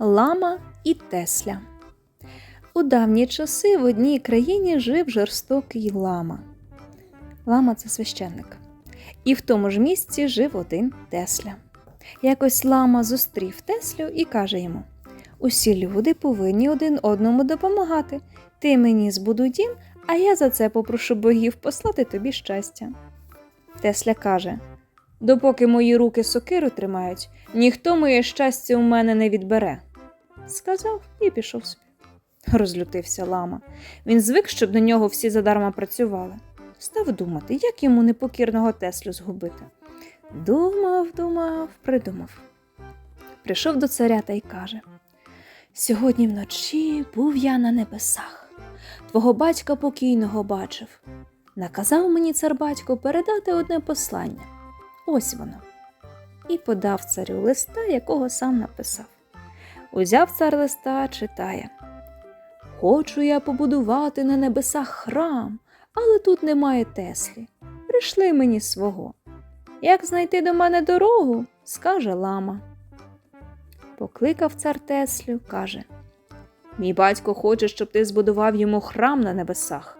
Лама і Тесля. У давні часи в одній країні жив жорстокий лама. Лама це священник. І в тому ж місці жив один Тесля. Якось лама зустрів Теслю і каже йому: Усі люди повинні один одному допомагати. Ти мені збудуй дім, а я за це попрошу богів послати тобі щастя. Тесля каже: Допоки мої руки сокиру тримають, ніхто моє щастя у мене не відбере. Сказав і пішов собі. Розлютився лама. Він звик, щоб на нього всі задарма працювали. Став думати, як йому непокірного Теслю згубити. Думав, думав, придумав. Прийшов до царя та й каже: Сьогодні вночі був я на небесах, твого батька покійного бачив. Наказав мені цар батько передати одне послання. Ось воно. І подав царю листа, якого сам написав. Узяв цар листа, читає. Хочу я побудувати на небесах храм, але тут немає Теслі. Прийшли мені свого. Як знайти до мене дорогу, скаже лама. Покликав цар Теслю, каже: Мій батько хоче, щоб ти збудував йому храм на небесах.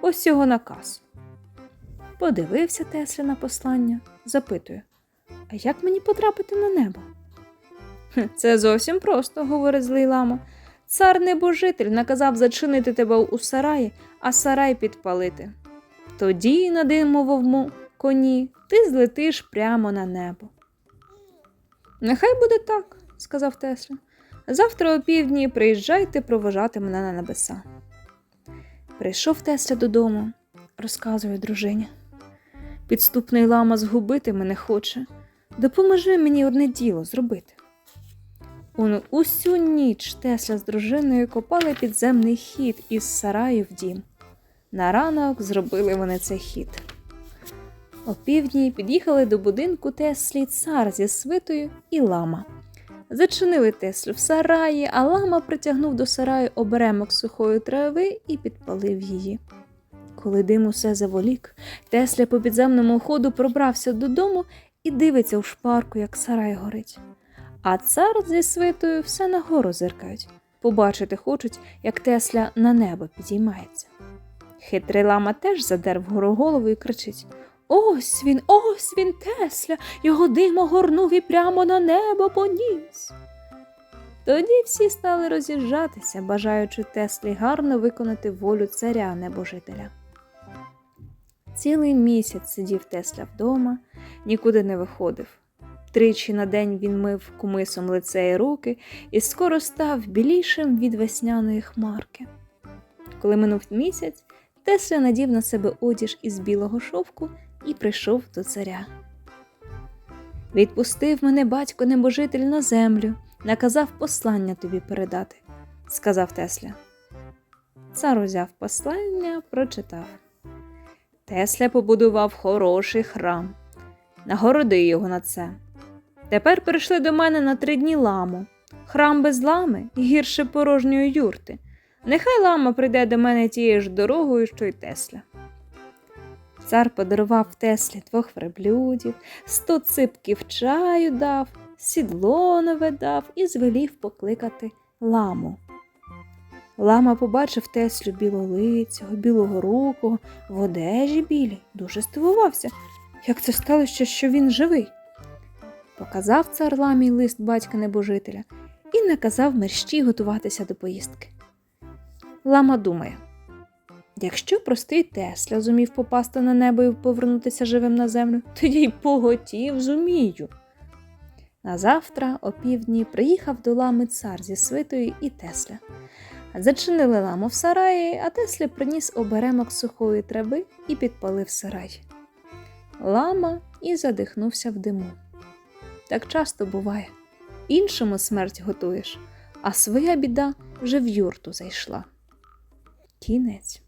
Ось його наказ. Подивився Тесля на послання, запитує: А як мені потрапити на небо? «Хе, Це зовсім просто, говорить злий лама. Цар небожитель наказав зачинити тебе у сараї, а сарай підпалити. Тоді на димовому коні ти злетиш прямо на небо. Нехай буде так, сказав Тесля. Завтра о півдні приїжджайте провожати мене на небеса. Прийшов Тесля додому, розказує дружині. Підступний лама згубити мене хоче. Допоможи мені одне діло зробити. Усю ніч Тесля з дружиною копали підземний хід із сараю в дім. На ранок зробили вони цей хід. О півдні під'їхали до будинку Теслі цар зі свитою і лама. Зачинили Теслю в сараї, а лама притягнув до сараю оберемок сухої трави і підпалив її. Коли дим усе заволік, Тесля по підземному ходу пробрався додому і дивиться у шпарку, як сарай горить. А цар зі свитою все нагору зиркають. Побачити хочуть, як Тесля на небо підіймається. Хитрий лама теж задер вгору голову і кричить Ось він, ось він, Тесля, його дим огорнув і прямо на небо поніс. Тоді всі стали роз'їжджатися, бажаючи Теслі гарно виконати волю царя небожителя. Цілий місяць сидів Тесля вдома, нікуди не виходив. Тричі на день він мив кумисом лице і руки і скоро став білішим від весняної хмарки. Коли минув місяць, Тесля надів на себе одіж із білого шовку і прийшов до царя. Відпустив мене батько небожитель на землю, наказав послання тобі передати, сказав Тесля. Цар узяв послання, прочитав. Тесля побудував хороший храм. Нагороди його на це. Тепер прийшли до мене на три дні ламу. Храм без лами гірше порожньої юрти. Нехай лама прийде до мене тією ж дорогою, що й Тесля. Цар подарував Теслі двох верблюдів, сто ципків чаю дав, сідло нове дав і звелів покликати ламу. Лама побачив Теслю білолицього, білого рукого, в одежі білій, дуже здивувався. Як це сталося, що він живий? Показав цар ламі лист батька небожителя і наказав мерщій готуватися до поїздки. Лама думає. Якщо простий Тесля зумів попасти на небо і повернутися живим на землю, тоді й поготів зумію. Назавтра, о півдні, приїхав до лами цар зі свитою і Тесля. Зачинили ламу в сараї, а Тесля приніс оберемок сухої трави і підпалив сарай. Лама і задихнувся в диму. Так часто буває. Іншому смерть готуєш, а своя біда вже в юрту зайшла. Кінець.